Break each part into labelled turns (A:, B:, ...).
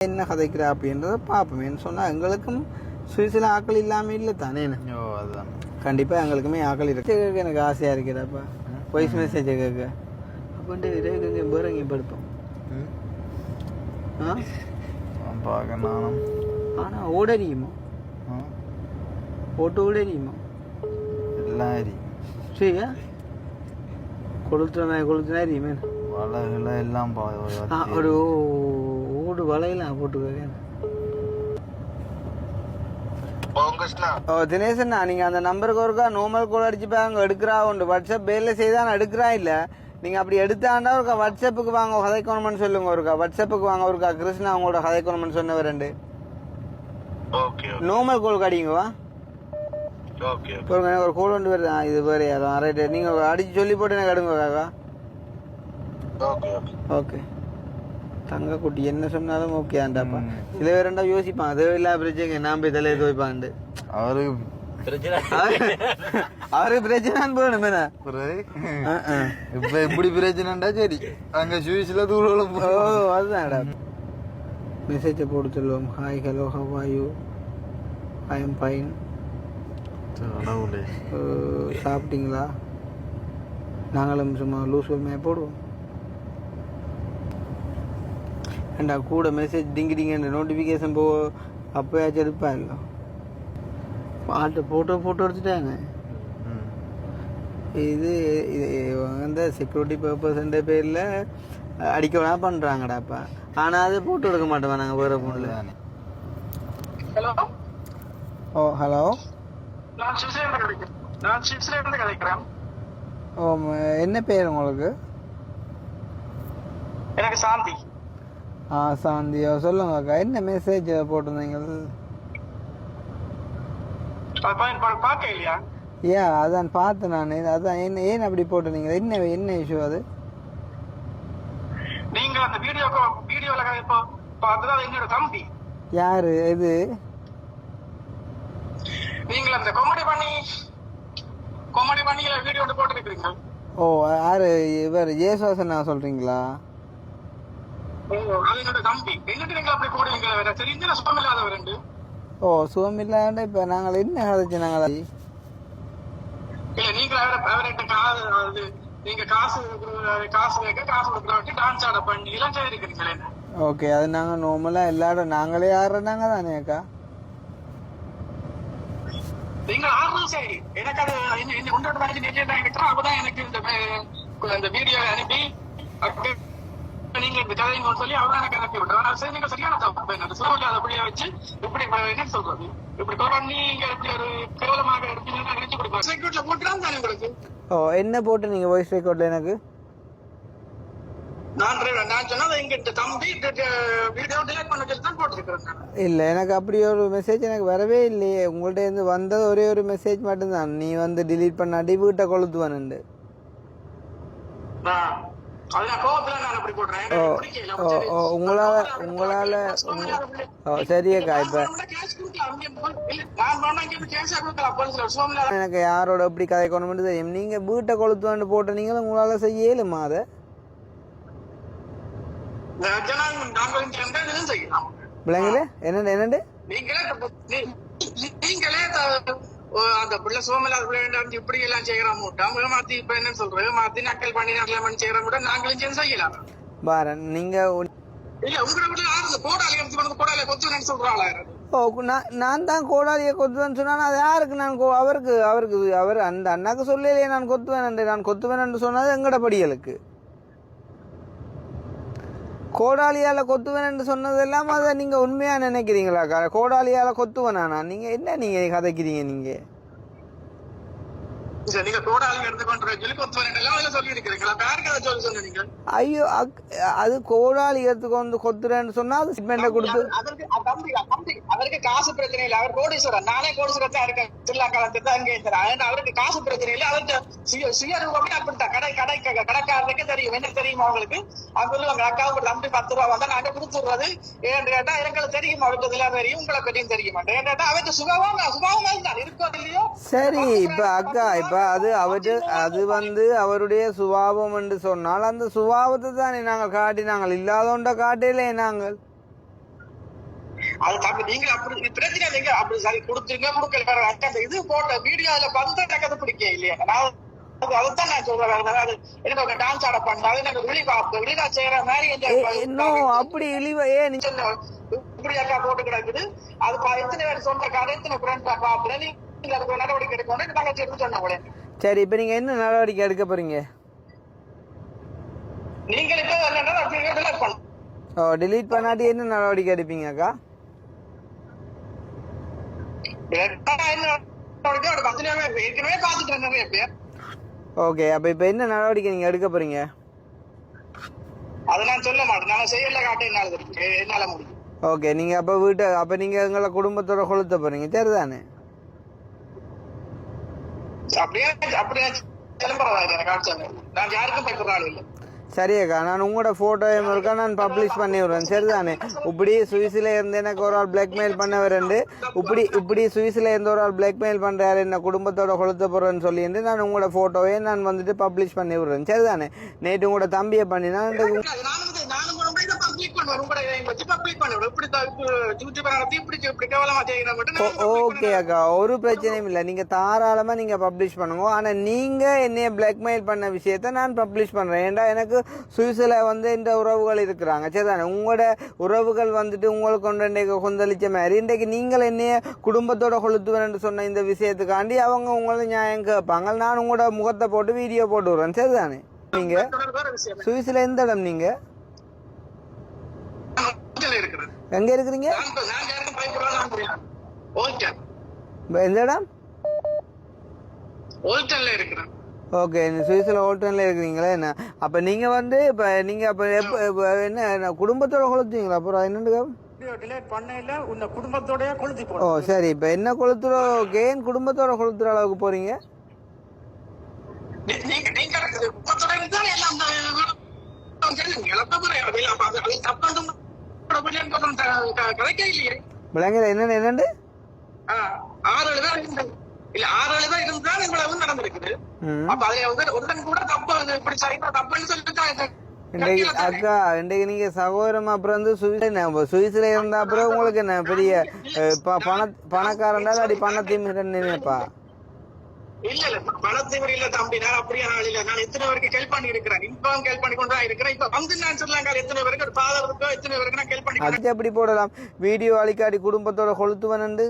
A: என்ன கதைக்கிறா அப்படின்றத பார்ப்போமேன்னு சொன்னால் எங்களுக்கும் சுவிசில் ஆக்கள் இல்லாமல் இல்லை தானே
B: ஓ அதுதான்.
A: கண்டிப்பாக எங்களுக்குமே ஆக்கள் இருக்கு. கேட்க எனக்கு ஆசையாக இருக்கிறப்பா. வாய்ஸ் மெசேஜ் கேட்க. அப்படின்ட்டு இருக்கு பேர் இங்கே படுப்போம்
B: ம்.
A: ஆ?
B: நான் பார்க்க நானும்.
A: ஆனால் ஓடறியுமா ஓட்டு ஓடறியுமா
B: எல்லாம் அரி
A: சரியா? கொளுத்துற கொளுத்துனா எரியுமே?
B: வளகுல எல்லாம்
A: ஒரு ஓடு வலையெல்லாம் போட்டுக்க ஓ தினேசண்ணா நீங்கள் அந்த நம்பருக்கு ஒருக்கா நார்மல் கால் அடிச்சு பாருங்க எடுக்கிறா உண்டு. வாட்ஸ்அப் பேரில் செய்தான் எடுக்கிறா இல்லை? நீங்கள் அப்படி எடுத்தாண்டா ஒருக்கா வாட்ஸ்அப்புக்கு வாங்க கதைக்கணும்னு சொல்லுங்க ஒருக்கா. வாட்ஸ்அப்புக்கு வாங்க ஒருக்கா. கிருஷ்ணா அவங்களோட கதைக்கணும்னு சொன்னவர் ரெண்டு.
C: ஓகே
A: நார்மல் கால் கடிங்கவா பாருங்க ஒரு கோல் ஒன்று வருது. இது வேறு யாரும் ரைட்டு நீங்கள் அடிச்சு சொல்லி போட்டு எனக்கு
C: ஓகே ஓகே.
A: ஓகே. தங்க குட்டி என்ன சொன்னாலும் ஓகே ஆண்டாப்பா. சில பேர் ரெண்டா யோசிப்பான். அது இல்லாத பிரச்சனை நான் போய் தலையை துவைப்பான்ட்டு
B: அவருக்கு
A: அவருக்கு பிரச்சனை போகணும் என்ன.
B: இப்ப இப்படி பிரச்சனைண்டா சரி. அங்க சுவிஸ்ல
A: ஓ அதுதான்டா. மெசேஜை போட்டு சொல்லுவோம். Hi hello how are you I am fine சாப்பிட்டீங்களா? நாங்களும் சும்மா லூஸ் மே போடுவோம். ஏண்டா கூட மெசேஜ் டிங்கி டிங்க நோட்டிஃபிகேஷன் போ அப்போயாச்சும் எடுப்பா இல்லை ஆள்கிட்ட ஃபோட்டோ ஃபோட்டோ எடுத்துட்டாங்க. இது இது வந்து செக்யூரிட்டி பர்பஸ்ன்ற பேரில் அடிக்க வேணா பண்ணுறாங்கடாப்பா ஆனால் அது ஃபோட்டோ எடுக்க மாட்டோம் நாங்கள் வேறு ஃபோனில்
B: தானே
C: ஹலோ
A: ஓ ஹலோ ஓ என்ன பேர் உங்களுக்கு?
C: எனக்கு சாந்தி.
A: ஆ சாந்தியோ சொல்லுங்க அக்கா. என்ன மெசேஜ் போட்டிருந்தீங்க? ஏன்? அதான் பார்த்தேன் நான். அதான் என்ன ஏன் அப்படி போட்டிருந்தீங்க? என்ன என்ன இஷ்யூ அது?
C: நீங்க அந்த வீடியோ வீடியோல இப்போ என்னோட தம்பி.
A: யாரு? இது
C: நீங்க அந்த காமெடி பண்ணி காமெடி பண்ணி வீடியோ போட்டுருக்கீங்க
A: ஓ யாரு? இவர் ஜேசுவாசன் சொல்றீங்களா?
C: அது என்னோட தம்பி என்னட்டு நீங்க அப்படி போடுவீங்க வேற? தெரிஞ்சு நான் சுத்தம் இல்லாதவர் ரெண்டு
A: ஓ சுகமில்லாண்ட இப்போ நாங்கள் என்ன கதைச்சு நாங்கள்
C: இல்ல நீங்க அவர்கிட்ட அது நீங்க காசு காசு வைக்க காசு கொடுக்குறவங்க டான்ஸ் ஆட பண்ணி எல்லாம் செய்திருக்கிறீங்களே
A: ஓகே அது நாங்கள் நார்மலாக எல்லாரும் நாங்களே ஆடுறோம் தானே அக்கா?
C: நீங்க ஆடுறது சரி. எனக்கு அது என்ன கொண்டாட பண்ணி டீச்சர் தான் எனக்கு இந்த இந்த வீடியோ அனுப்பி அப்படியே நீங்க இந்த கதை இங்க சொல்லி அவதான் எனக்கு அனுப்பி ஆனா சரி நீங்க சரியான தப்பு. என்ன சூழல் அதை அப்படியே வச்சு இப்படி என்ன சொல்றது? இப்படி பண்ணி நீங்க இப்படி ஒரு கேவலமாக இருப்பீங்கன்னு நினைச்சு செக்யூரிட்டில போட்டுதான் தானே உங்களுக்கு?
A: ஓ என்ன போட்டு நீங்கள் வாய்ஸ் ரெக்கார்டில் எனக்கு?
C: டிலேட்.
A: இல்லை எனக்கு அப்படி ஒரு மெசேஜ் எனக்கு வரவே இல்லையே. உங்கள்ட்ட இருந்து வந்தது ஒரே ஒரு மெசேஜ் மட்டும்தான். நீ வந்து delete பண்ணாட்டி வீட்டை கொளுத்துவானுண்டு. உங்களால் உங்களால் சரியக்கா இப்போ எனக்கு யாரோட எப்படி கதைக்கணும்னு தெரியும்? நீங்கள் வீட்டை கொளுத்துவான்னு போட்ட நீங்களும் உங்களால் செய்ய இயலுமா அதை? பிள்ளைங்களே என்னண்டு என்னண்டு
C: நீங்களே அந்த பிள்ளை சோமலா பிள்ளை இப்படி எல்லாம் செய்யறோம் மூட்டா மாத்தி இப்ப என்ன சொல்றது? மாத்தி நக்கல் பண்ணி நக்கல் செய்யற மூட்டா நாங்களும் சேர்ந்து செய்யலாம்.
A: பாரன் நீங்கள்
C: இல்ல உங்களை விட ஆறு கோடாலி எடுத்து கோடாலி கொத்து சொல்றாங்களா
A: ஓ நான் நான் தான் கோடாலியை கொத்துவேன்னு சொன்னா அது யாருக்கு நான் கோ அவருக்கு அவருக்கு அவர் அந்த அண்ணாக்கு சொல்லலையே நான் கொத்துவேன் நான் கொத்துவேன் சொன்னது எங்கட படிகளுக்கு. கோடாலியால கொத்துவேன் சொன்னதெல்லாம் அதை நீங்க உண்மையா நினைக்கிறீங்களா? கோடாலியால கொத்துவேனா நான் நீங்க என்ன நீங்க கதைக்கிறீங்க நீங்க
C: சரி, நீங்க கோடாலி எடுத்துக்கொண்டு சொல்லி கொத்து எல்லாம் அதுல சொல்லி இருக்கிறீங்களா யாருக்கு அதை சொல்லி சொன்னீங்க
A: ஐயோ அது கோடாலி எடுத்துக்கொண்டு கொத்துறேன்னு சொன்னா அது ஸ்டேட்மெண்ட்டை கொடுத்து
C: அவருக்கு காசு பிரச்சனை இல்ல. அவர் கோடீஸ்வரர். நானே கோடீஸ்வரர் தான் இருக்கேன் தான் இங்க இருக்கிறேன். அவருக்கு காசு பிரச்சனை இல்ல. அவருக்கு சுய சுயரூபமே அப்படித்தான். கடை கடை கடைக்காரருக்கு தெரியும். என்ன தெரியுமா அவங்களுக்கு அவங்க சொல்லுவாங்க அக்காவுக்கு தம்பி பத்து ரூபா வந்தா நாங்க கொடுத்துடுறது ஏன்னு கேட்டா எங்களுக்கு தெரியும். அவருக்கு இதெல்லாம் தெரியும். உங்களை பற்றியும் தெரியும் அவருக்கு சுகமா சுகமா தான் இருக்கோ இல்லையோ?
A: சரி இப்ப அக்கா இப்ப அது அவரு அது வந்து அவருடைய சுபாவம் என்று சொன்னால் அந்த சுபாவத்தை தானே நாங்கள் காட்டி நாங்கள் இல்லாதோண்ட காட்டிலே நாங்கள்.
C: அது தப்பு நீங்க அப்படி பிரச்சனை நீங்க அப்படி சரி கொடுத்துருங்க கொடுக்கல. இது போட்ட வீடியோல எனக்கு அது பிடிக்க இல்லையா. நான்
A: அப்படி இழிவ ஏன் நீ
C: இப்படி அக்கா போட்டு கிடக்குது. அது எத்தனை பேர் சொந்த காரை எத்தனை ஃப்ரெண்ட் பாப்புல நீங்க அதுக்கு நடவடிக்கை எடுக்கணும் நாங்க சேர்த்து சொன்ன உடனே
A: சரி இப்போ நீங்கள் என்ன நடவடிக்கை எடுக்க போறீங்க?
C: நீங்கள் இப்ப என்னன்னா
A: ஓ delete பண்ணாட்டி என்ன நடவடிக்கை எடுப்பீங்க அக்கா? ஓகே அப்போ இப்போ என்ன நடவடிக்கை நீங்கள் எடுக்க போறீங்க?
C: அதை சொல்ல மாட்டேன். நான் செய்யல காட்ட என்னால முடியும்.
A: ஓகே நீங்கள் அப்போ வீட்டை அப்போ நீங்கள் எங்களை குடும்பத்தோட கொளுத்த போறீங்க. சரிதானே?
C: அப்படியே அப்படியே கிளம்புறதா எனக்கு நான் யாருக்கும் பயப்படுற ஆள் இல்லை.
A: சரி அக்கா நான் உங்களோட ஃபோட்டோ இருக்கா? நான் பப்ளிஷ் பண்ணி விடுறேன் சரிதானே? இப்படி சுவிஸில் இருந்து எனக்கு ஒரு ஆள் பிளாக்மெயில் பண்ண வரண்டு இப்படி இப்படி சுவிஸில் இருந்து ஒரு ஆள் பிளாக்மெயில் பண்ணுறாரு என்ன குடும்பத்தோட கொளுத்த போகிறேன்னு சொல்லிட்டு நான் உங்களோட ஃபோட்டோவே நான் வந்துட்டு பப்ளிஷ் பண்ணி விடுறேன் சரிதானே? நேற்று உங்களோட தம்பியை பண்ணினா
C: நடத்தி இப்படி இப்படி கேவலமா மட்டும் public
A: ஓகே. அக்கா. ஒரு பிரச்சனையும் இல்லை. நீங்கள் தாராளமாக நீங்கள் பப்ளிஷ் பண்ணுங்க. ஆனால் நீங்கள் என்னைய பிளாக்மெயில் பண்ண விஷயத்த நான் பப்ளிஷ் பண்ணுறேன் ஏன்டா எனக்கு சுவிஸில் வந்து இந்த உறவுகள் இருக்கிறாங்க. சரிதானே? உங்களோட உறவுகள் வந்துட்டு உங்களுக்கு கொண்டு இன்றைக்கு கொந்தளிச்ச மாதிரி. இன்றைக்கு நீங்கள் என்னைய குடும்பத்தோட கொளுத்துவேன் சொன்ன இந்த விஷயத்துக்காண்டி அவங்க உங்களை நியாயம் கேட்பாங்க. நான் உங்களோட முகத்தை போட்டு வீடியோ போட்டு விடுறேன். சரிதானே? நீங்கள். சுவிஸில் எந்த இடம் நீங்கள்
C: நான் வீட்டுல இருக்கிறேன்.
A: எங்கே இருக்கிறீங்க
C: நான் இப்ப- நான் யாருக்கும் பயப்படுவேன் நான் புரியாது. ஓல்டன்.
A: எந்த இடம்
C: ஓல்டன்ல இருக்கிறேன்.
A: ஓகே சுவிஸில் ஓட்டனில் இருக்கிறீங்களா என்ன அப்போ நீங்கள் வந்து இப்போ நீங்கள் அப்போ எப்போ இப்போ என்ன குடும்பத்தோட கொளுத்துவீங்களா அப்புறம் என்னண்டு
C: வீடியோ delete பண்ணையில உன்னை குடும்பத்தோடயே கொளுத்தி
A: ஓ. சரி இப்போ என்ன கொளுத்துறோ ஏன் குடும்பத்தோட கொளுத்துற அளவுக்கு போகிறீங்க
C: நீ- நீங்க நீங்க இல்லையே
A: விளங்குற என்னென்ன என்னண்டு
C: ஆ, ஆறு ஏழு பேர் இருந்து. இல்ல ஆறு ஏழு பேர் இருந்தாலும் இவ்வளவு நடந்திருக்குது.
A: ம்.
C: அப்ப அதுல வந்து ஒருத்தன் கூட தப்பு இது இப்படி செய்யணும் தப்புன்னு சொல்லிட்டு தான் இது
A: இன்றைக்கு
C: கட்சியில தானே.
A: அக்கா இன்றைக்கு நீங்கள் சகோதரம் அப்புறம் வந்து சுவிஸ் சுவிஸில் இருந்த அப்புறம் உங்களுக்கு என்ன பெரிய பண பணக்காரன்டா அடி பணத்தையும் நினைப்பா?
C: இல்ல இல்ல பணத்திவர் இல்ல தம்பி நான் அப்படியே ஆள் இல்ல. நான் எத்தனை பேருக்கு ஹெல்ப் பண்ணி இருக்கிறேன் இப்பவும் ஹெல்ப் பண்ணி கொண்டு தான் இருக்கிறேன். இப்ப வந்து நான் சொல்லலாம் எத்தனை பேருக்கு? ஒரு ஃபாதர் இருக்கோ எத்தனை பேருக்கு நான் ஹெல்ப் பண்ணி
A: அது எப்படி போடலாம்? வீடியோ அழிக்காடி குடும்பத்தோட கொளுத்துவனண்டு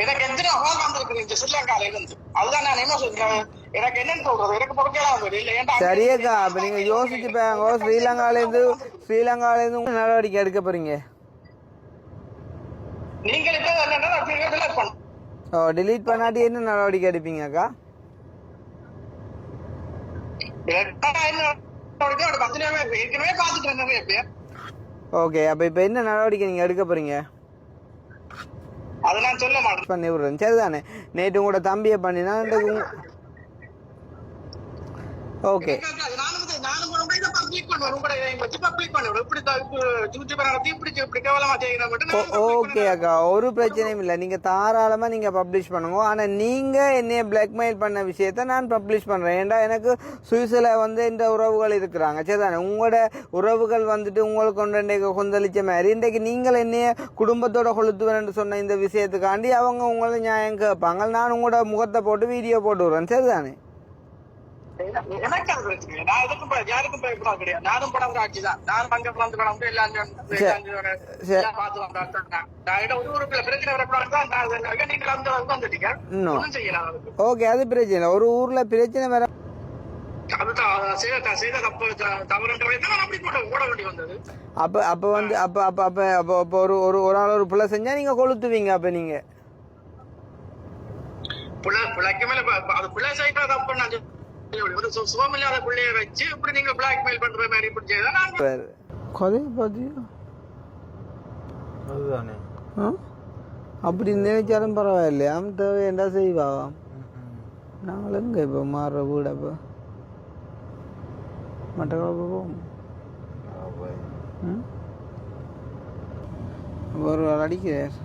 C: எனக்கு எத்தனை ஹால் வந்திருக்கு இந்த ஸ்ரீலங்கால இருந்து. அதுதான் நான் என்ன சொல்றேன்? எனக்கு என்னன்னு சொல்றது? எனக்கு பொறுக்கலாம்
A: சரியக்கா அப்ப நீங்க யோசிச்சு பாருங்க ஸ்ரீலங்கால இருந்து ஸ்ரீலங்கால இருந்து நடவடிக்கை எடுக்க போறீங்க.
C: நீங்கள் இப்ப என்னன்னா பண்ணணும்
A: ஓ delete பண்ணாட்டி என்ன நடவடிக்கை எடுப்பீங்க அக்கா? ஓகே அப்ப இப்ப என்ன நடவடிக்கை நீங்க எடுக்க போறீங்க?
C: அதை நான் சொல்ல மாட்டேன்.
A: பண்ணி விடுறேன். சரிதானே. நேற்று உங்களோட தம்பியை பண்ணினா ஓகே ஓகே. அக்கா. ஒரு பிரச்சனையும் இல்லை. நீங்க தாராளமா நீங்க பப்ளிஷ் பண்ணுங்க. ஆனா நீங்க என்னைய பிளாக்மெயில் பண்ண விஷயத்த நான் பப்ளிஷ் பண்றேன். ஏன்டா எனக்கு சுவிஸில் வந்து இந்த உறவுகள் இருக்கிறாங்க. சரிதானே? உங்களோட உறவுகள் வந்துட்டு உங்களுக்கு கொண்டு கொந்தளிச்ச மாதிரி. இன்றைக்கு நீங்கள் என்னைய குடும்பத்தோட கொளுத்துவேன் சொன்ன இந்த விஷயத்துக்காண்டி அவங்க உங்களை நியாயம் கேட்பாங்க. நான் உங்களோட முகத்தை போட்டு வீடியோ போட்டு விடுறேன். சரிதானே?
C: எனக்கு அது பிரச்சனை இல்லை. நான் எதுக்கும் யாருக்கும் கிடையாது. நானும் படம் காட்சி தான். நானும் அங்க பிறந்து படம் வந்து எல்லாம் பார்த்து வந்தேன். ஒரு ஊருக்குள்ள பிரச்சனை வந்துட்டீங்க.
A: ஓகே அது பிரச்சனை ஒரு ஊர்ல பிரச்சனை வர
C: அதுதான் செய்த தப்பு
A: அப்ப அப்ப வந்து அப்ப அப்ப அப்ப அப்ப அப்ப ஒரு ஒரு ஒரு ஆள் ஒரு பிள்ளை செஞ்சா நீங்க கொளுத்துவீங்க அப்ப நீங்க
C: பிள்ளை பிள்ளைக்கு மேல அது பிள்ளை சைட்டா தப்பு நான் பிள்ளைய வச்சு இப்படி நீங்க பண்ற மாதிரி
B: அதுதானே?
A: அப்படி நினைச்சாலும் பரவாயில்லையா தேவை என்ன செய்வாவாம். நாங்கள் எங்க இப்போ மாறுற வீடு அப்போ மட்டக்களப்பு போவோம். ஒரு ஆள் அடிக்கிறார்.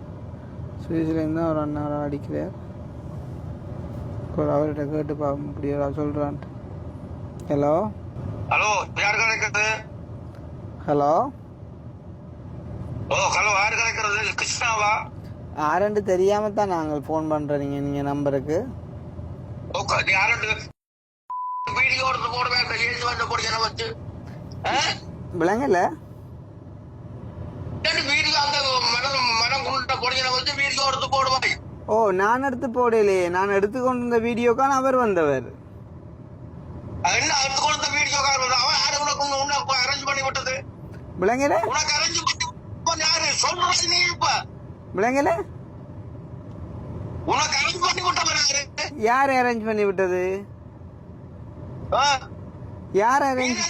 A: சுவிஸ்லேருந்து தான் ஒரு அண்ணா அடிக்கிறார். ஒரு அவர்கிட்ட கேட்டு ஒரு ஆள் சொல்கிறான்ட்டு ஹலோ
C: ஹலோ யார் கிடைக்கிறது
A: ஹலோ
D: ஓ ஹலோ யாரு கலைக்கிறது? கிருஷ்ணாவா?
A: ஆரண்டு தெரியாம தான் நாங்கள் ஃபோன் பண்றீங்க நீங்க நம்பருக்கு.
D: ஓகே நீ யாரு வீடியோ எடுத்து போடுவேன் அந்த ஏஜ் வந்து போடுங்க வச்சு.
A: விளங்கல?
D: வீடியோ அந்த மனம் மனம் கொண்ட பொடியனை வச்சு வீடியோ எடுத்து போடுவாய்.
A: ஓ நான் எடுத்து போடலையே. நான் எடுத்துக்கொண்டிருந்த வீடியோக்கான அவர் வந்தவர்.
D: என்ன அடுத்து கொடுத்த வீடியோ கார் அவன் யாரு? உனக்கு உனக்கு அரேஞ்ச் பண்ணி விட்டது.
A: விளங்கல
D: உனக்கு அரேஞ்ச் பண்ணி யாரு? சொல்றது நீ இப்ப.
A: விளங்கல
D: உனக்கு அரேஞ்ச் பண்ணி விட்டவன் யாரு?
A: யார் அரேஞ்ச் பண்ணி விட்டது? யார் அரேஞ்ச்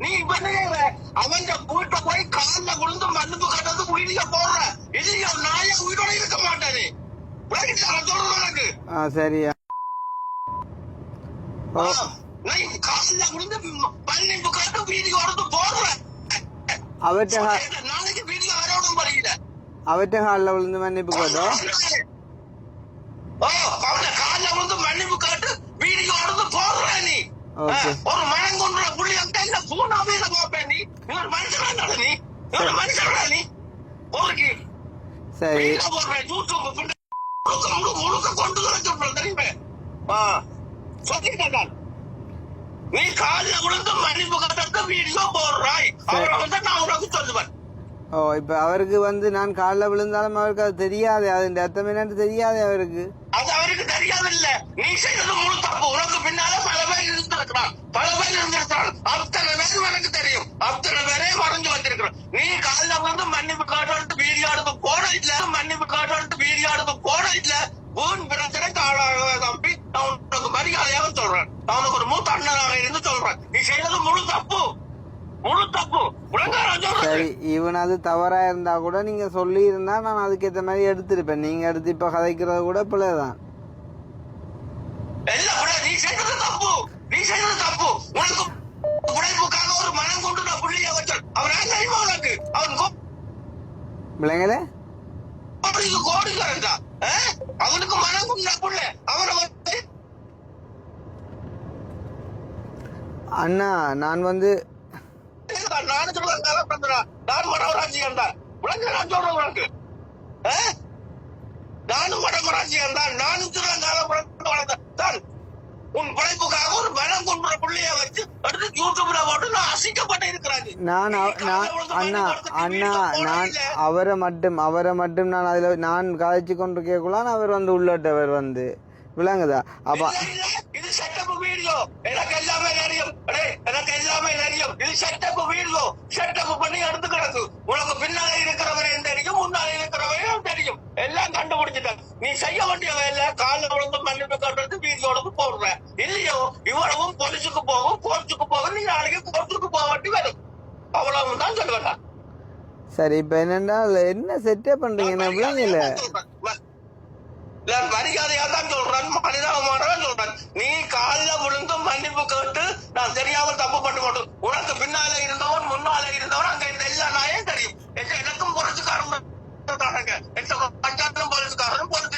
D: நீ செய்யற? அவன் வீட்டை போய் கால்ல விழுந்து மன்னிப்பு கட்டது வீடியோ போடுற இல்லையா நாயா உயிரோட இருக்க
A: ஆ சரியா
D: நீ கால்ல விழுந்து மன்னிப்பு கட்டு வீடியோ எடுத்து போடுற
A: ஹா-
D: நாளைக்கு வீடியோ வரணும் பறிக்கிட்ட
A: அவர்கிட்ட ஹாலில் விழுந்து மன்னிப்பு கேட்டோம்
D: ஓ அவன கால்ல விழுந்து மன்னிப்பு காட்டு வீடியோ எடுத்து போடுற நீ. ஒரு மனம் அங்க இந்த பூனாவே பாப்பேன் நீ? நீ ஒரு மனுஷனா நீ? நீ ஒரு மனுஷனா நீ? போறக்கு
A: சரி.
D: வீடியோ போடுறேன் யூடியூப் பின்ன முழுக்க முழு- முழுக்க கொண்டு வர சொல்றேன் தெரியுமே? ஆ. சொல்லிட்டேன் நான். நீ கால்ல விழுந்து மன்னிப்பு கட்டுறது வீடியோ போடுறாய். அவரை வந்து நான் உனக்கு சொல்லுவேன்.
A: ஓ இப்போ அவருக்கு வந்து நான் காலில் விழுந்தாலும் அவருக்கு அது தெரியாது. அது அர்த்தம் என்னன்னு தெரியாது அவருக்கு.
D: அது அவருக்கு தெரியாதில்ல நீ செய்தது முழு தப்பு. உனக்கு பின்னால பல பேர் இருந்திருக்கிறான். பல பேர் இருந்திருக்கிறான். அத்தனை பேர் எனக்கு தெரியும். அத்தனை பேரே மறைஞ்சு வந்திருக்கிறான் நீ காலைல வந்து மன்னிப்பு காட்டு வீடியோ எடுத்து போட இல்ல மன்னிப்பு காட்டு வீடியோ எடுத்து போட இல்ல உன் பிரச்சனை ஆளாக தம்பி நான் உனக்கு மரியாதையாக சொல்றேன். நான் ஒரு மூத்த அண்ணனாக இருந்து சொல்றேன். நீ செய்தது முழு தப்பு. முழு தப்பு.
A: சரி இவன் அது தவறா இருந்தா கூட நீங்க சொல்லி இருந்தா நான் அதுக்கேற்ற மாதிரி எடுத்திருப்பேன். நீங்க எடுத்து இப்ப கதைக்கிறது கூட பிள்ளைதான்
D: எல்லாம் கூட நீ செய்தது தப்பு நீ செய்தது தப்பு உனக்கு உழைப்புக்காக ஒரு மனம் கொண்டு நான் புள்ளிய வச்சான் அவன் ஏன் தெரியுமா உனக்கு அவன்
A: விளங்கல
D: கோடிக்கு கோடிக்காரன் தான்? அவனுக்கு மனம் கொண்ட புள்ள அவனை
A: அண்ணா நான் வந்து
D: நானும் சொல்றேன் நான் மனவராஜ்யம் தான் உனக்கு நான் சொல்றேன் உனக்கு? நானும் மனவராஜ்யம் தான் நானும் சொல்றேன் கலப்பந்த தான் உன் பிழைப்புக்காக ஒரு மனம் கொன்ற புள்ளைய வச்சு அடுத்து யூடியூப்ல போட்டு அசிக்கப்பட்டு இருக்கிறாங்க.
A: நான் அண்ணா அண்ணா நான் அவரை மட்டும் அவரை மட்டும் நான் அதுல நான் கதைச்சு கொண்டிருக்கக்குள்ளான் அவர் வந்து உள்ளட்டவர் வந்து. விளங்குதா? அப்ப
D: இது செட்டப் வீடியோ. எனக்கு எல்லாமே தெரியும். எனக்கு எல்லாமே தெரியும். இது செட்டப் வீடியோ. செட்டப் பண்ணி எடுத்து கிடக்கு. உனக்கு பின்னால இருக்கிறவரையும் தெரியும் முன்னால இருக்கிறவரையும் தெரியும். எல்லாம் கண்டுபிடிச்சிட்டேன். நீ செய்ய வேண்டிய வேலை காலைல விழுந்து மன்னிப்பு கட்டுறது வீடியோட போடுற இல்லையோ இவ்வளவும் போலீஸுக்கு போகும் கோர்ட்டுக்கு போகும் நீ நாளைக்கு கோர்ட்டுக்கு போக வேண்டி வரும். அவ்வளவு தான் சொல்லுவேன்.
A: சரி இப்ப என்னன்னா என்ன செட்டே பண்றீங்க? என்ன விளங்கல
D: நான் மரியாதையா தான் சொல்றேன். மனிதாபமான சொல்றேன். நீ கால்ல விழுந்து மன்னிப்பு கேட்டு நான் தெரியாமல் தப்பு பண்ண மாட்டேன் உனக்கு பின்னால இருந்தவன் முன்னால இருந்தவன் அங்க இந்த எல்லா நாயும் தெரியும். எனக்கும் போலீஸ்காரன் இருக்காங்க. எந்த பஞ்சாயத்தும் போலீஸ்காரன் போலீஸ்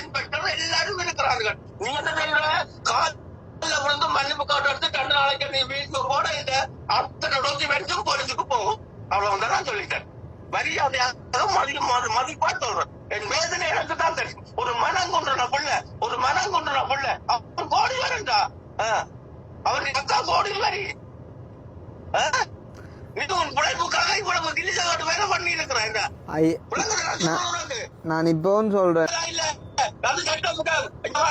D: எல்லாரும் இருக்கிறார்கள் நீ என்ன சொல்ற விழுந்து மன்னிப்பு காட்டு எடுத்து ரெண்டு நாளைக்கு நீ வீட்டுக்கு போட இந்த அத்தனை டாக்குமெண்ட்ஸும் போலீஸுக்கு போகும். அவ்வளவுதான் நான் சொல்லிட்டேன். மரியாதையாக மதி மதி- மதிப்பா சொல்றேன். என் வேதனை எனக்கு தான் தெரியும். ஒரு மனம் கொண்டுன புள்ள ஒரு மனம் கொண்டுன புள்ள. அவன் கோடி வரண்டா அவன் அக்கா கோடி வரி. உன் பிழைப்புக்காக இவ்வளவு கிழிச்சகாட்டு வேலை பண்ணி இருக்கிறேன்
A: நான் இப்பவும் சொல்றேன்.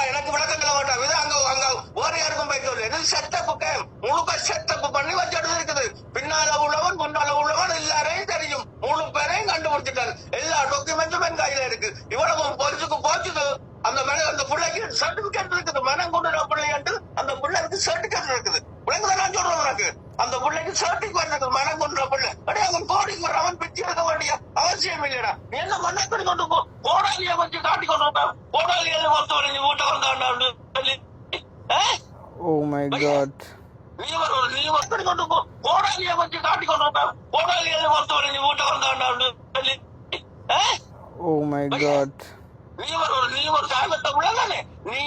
D: எனக்கு விளக்கங்கள வேண்டாம். இது அங்க அங்க வேற யாருக்கும் போய் சொல்லு. இது சட்டப்புக்கு முழுக்க செட்டப் பண்ணி வச்சுட்டு இருக்குது. பின்னால உள்ளவன் முன்னால உள்ளவன் எல்லாரையும் தெரியும். முழு பேரையும் கண்டுபிடிச்சிட்டாரு. எல்லா டாக்குமெண்ட்டும் என் கையில இருக்கு. இவ்வளவு பொலிசுக்கு போச்சுது அந்த மேல அந்த பிள்ளைக்கு சர்டிபிகேட் இருக்குது. மனம் கொண்டு பிள்ளைன்ட்டு அந்த பிள்ளைக்கு சர்டிபிகேட் இருக்குது. விளங்குதா நான் சொல்றேன் உனக்கு. அந்த பிள்ளைக்கு சர்டிபிகேட் இருக்குது மனம் கொண்ட பிள்ளை. அடே அவன் கோடிக்கு வர அவன் பிச்சு எடுக்க வேண்டிய அவசியம் இல்லையடா. நீ என்ன மண்ணக்கடி கொண்டு போ. கோடாலிய வச்சு காட்டி கொண்டு வந்தா. கோடாலியில ஒருத்த வரை நீ வீட்டை வந்தாண்டான்னு சொல்லி?
A: ஓ மை காட்
D: நீ ஒரு நீ ஒருத்தர் கொண்டு போ. கோடாலிய வச்சு காட்டி கொண்டு வந்தா. கோடாலியில ஒருத்த வரை நீ வீட்டை வந்தாண்டான்னு சொல்லி?
A: ஓ மை காட்
D: நீ ஒரு நீ ஒரு தாய் பெத்த பிள்ளை தானே நீ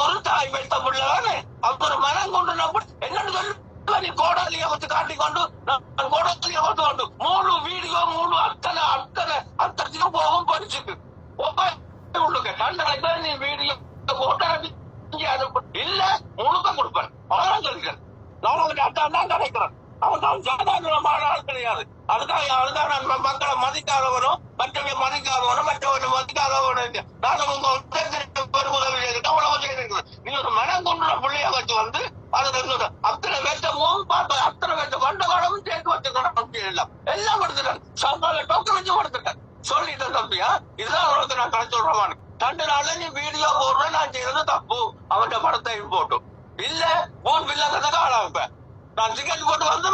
D: ஒரு தாய் பெத்த பிள்ளை தானே அவர் மனம் கொண்டு நான் என்னன்னு சொல்லு? நீ கோடாலியை வச்சு காட்டி கொண்டு நான் கோடாலியை வந்து கொண்டு மூணு வீடியோ மூணு அத்தனை அத்தனை அத்தனை போகும் பரிசுக்கு. உள்ளுக்கு கண்டனைக்கு நீ வீடியோ போட்டோ இல்ல முழுக்க கொடுப்பேன். அவ்வளவு நான் உங்களுக்கு அதான் தான் கிடைக்கிறேன். அவன் தான் சாதாரணமான ஆள் கிடையாது. அதுதான் அதுதான் நான் மக்களை மதிக்காதவனும் மற்றவங்க மதிக்காதவனும் மற்றவனை மதிக்காதவனும் இல்லை. நான் உங்க உதவி செய்து அவ்வளவு செய்திருக்கிறேன் நீ ஒரு மனம் கொண்டுள்ள பிள்ளைய வச்சு வந்து அது சொல்ற? அத்தனை பேர்த்த மூணு பார்த்து அத்தனை பேர்த்த வண்ட காலமும் சேர்த்து வச்சுக்கிறேன் எல்லாம். எல்லாம் கொடுத்துட்டேன் சம்பால டோக்கன் வச்சு கொடுத்துட்டேன் சொல்லிட்டேன் தம்பியா? இதுதான் உனக்கு நான் கலை சொல்றவானு ரெண்டு நாள்ல நீ வீடியோ போடுற நான் செய்யறது தப்பு. அவன் படத்தை போட்டும் இல்ல மூணு பிள்ளைங்க ஆளாக நான் டிக்கெட் போட்டு வந்து